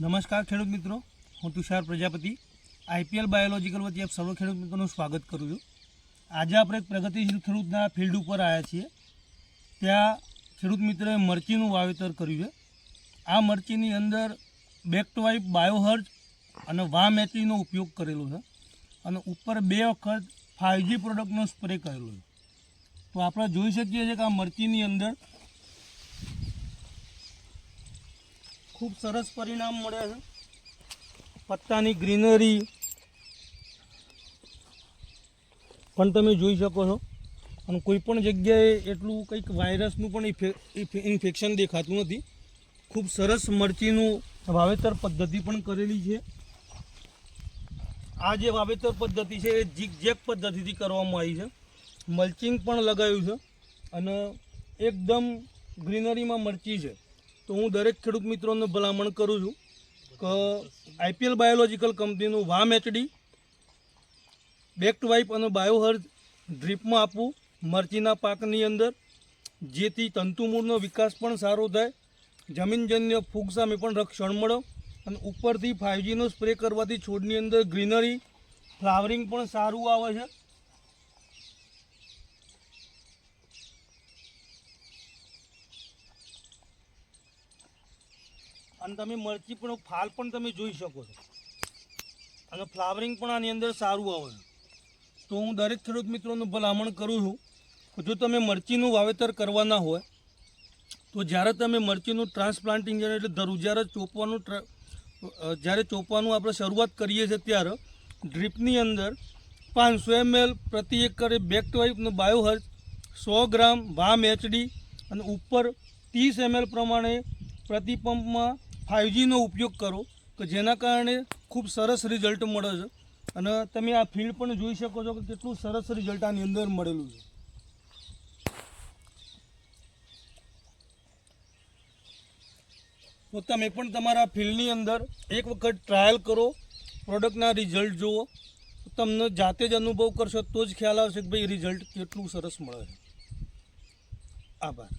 નમસ્કાર ખેડૂત મિત્રો, હું તુષાર પ્રજાપતિ, આઈપીએલ બાયોલોજીકલ વતી આપ સર્વ ખેડૂત મિત્રોનું સ્વાગત કરું છું. આજે આપણે પ્રગતિશીલ ખેડૂતના ફિલ્ડ ઉપર આવ્યા છીએ. ત્યાં ખેડૂત મિત્રએ મરચીનું વાવેતર કર્યું છે. આ મરચીની અંદર બેક ટુ વાઇપ બાયોહર્જ અને વામ એચલીનો ઉપયોગ કરેલો છે અને ઉપર બે વખત ફાઇવજી પ્રોડક્ટનો સ્પ્રે કરેલો છે. તો આપણે જોઈ શકીએ છીએ કે આ મરચીની અંદર ખૂબ સરસ પરિણામ મળે છે. પત્તાની ગ્રીનરી પણ તમે જોઈ શકો છો. અને કોઈ પણ જગ્યાએ એટલું કંઈક વાયરસનું પણ ઇન્ફેક્શન દેખાતું નથી. ખૂબ સરસ મરચીનું વાવેતર પદ્ધતિ પણ કરેલી છે. આ જે વાવેતર પદ્ધતિ છે એ જીગ જેક પદ્ધતિથી કરવામાં આવી છે. મલ્ચિંગ પણ લગાવ્યું છે. અને એકદમ ગ્રીનરીમાં મરચી છે. તો હું દરેક ખેડૂત મિત્રોને ભલામણ કરું છું કે આઈપીએલ બાયોલોજીકલ કંપનીનું વામ એચડી બેક્ટ વાઇપ અને બાયોહર્જ ડ્રીપમાં આપવું, મરચીના પાકની અંદર, જેથી તંતુમૂળનો વિકાસ પણ સારો થાય, જમીનજન્ય ફૂગ સામે પણ રક્ષણ મળે, અને ઉપરથી ફાઇવજીનો સ્પ્રે કરવાથી છોડની અંદર ગ્રીનરી ફ્લાવરિંગ પણ સારું આવે છે. અને તમે મરચી પણ ફાલ પણ તમે જોઈ શકો છો. અને ફ્લાવરિંગ પણ આની અંદર સારું આવે છે. તો હું દરેક ખેડૂત મિત્રોને ભલામણ કરું છું જો તમે મરચીનું વાવેતર કરવાના હોય, તો જ્યારે તમે મરચીનું ટ્રાન્સપ્લાન્ટિંગ એટલે ધરું, જ્યારે ચોપવાનું જ્યારે ચોપવાનું આપણે શરૂઆત કરીએ છીએ ત્યારે ડ્રીપની અંદર પાંચસો એમએલ પ્રતિ એકરે બેક ટુ વાઇપનો સો ગ્રામ વામ એચડી અને ઉપર ત્રીસ એમએલ પ્રમાણે પ્રતિ પંપમાં ફાઇવજીનો ઉપયોગ કરો, કે જેના કારણે ખૂબ સરસ રિઝલ્ટ મળે છે. અને તમે આ ફિલ્ડ પણ જોઈ શકો છો કે કેટલું સરસ રિઝલ્ટ આની અંદર મળેલું છે. તો તમે પણ તમારા ફિલ્ડની અંદર એક વખત ટ્રાયલ કરો પ્રોડક્ટના રિઝલ્ટ જુઓ. તમને જાતે જ અનુભવ કરશો, તો જ ખ્યાલ આવશે કે ભાઈ રિઝલ્ટ કેટલું સરસ મળે છે. આભાર.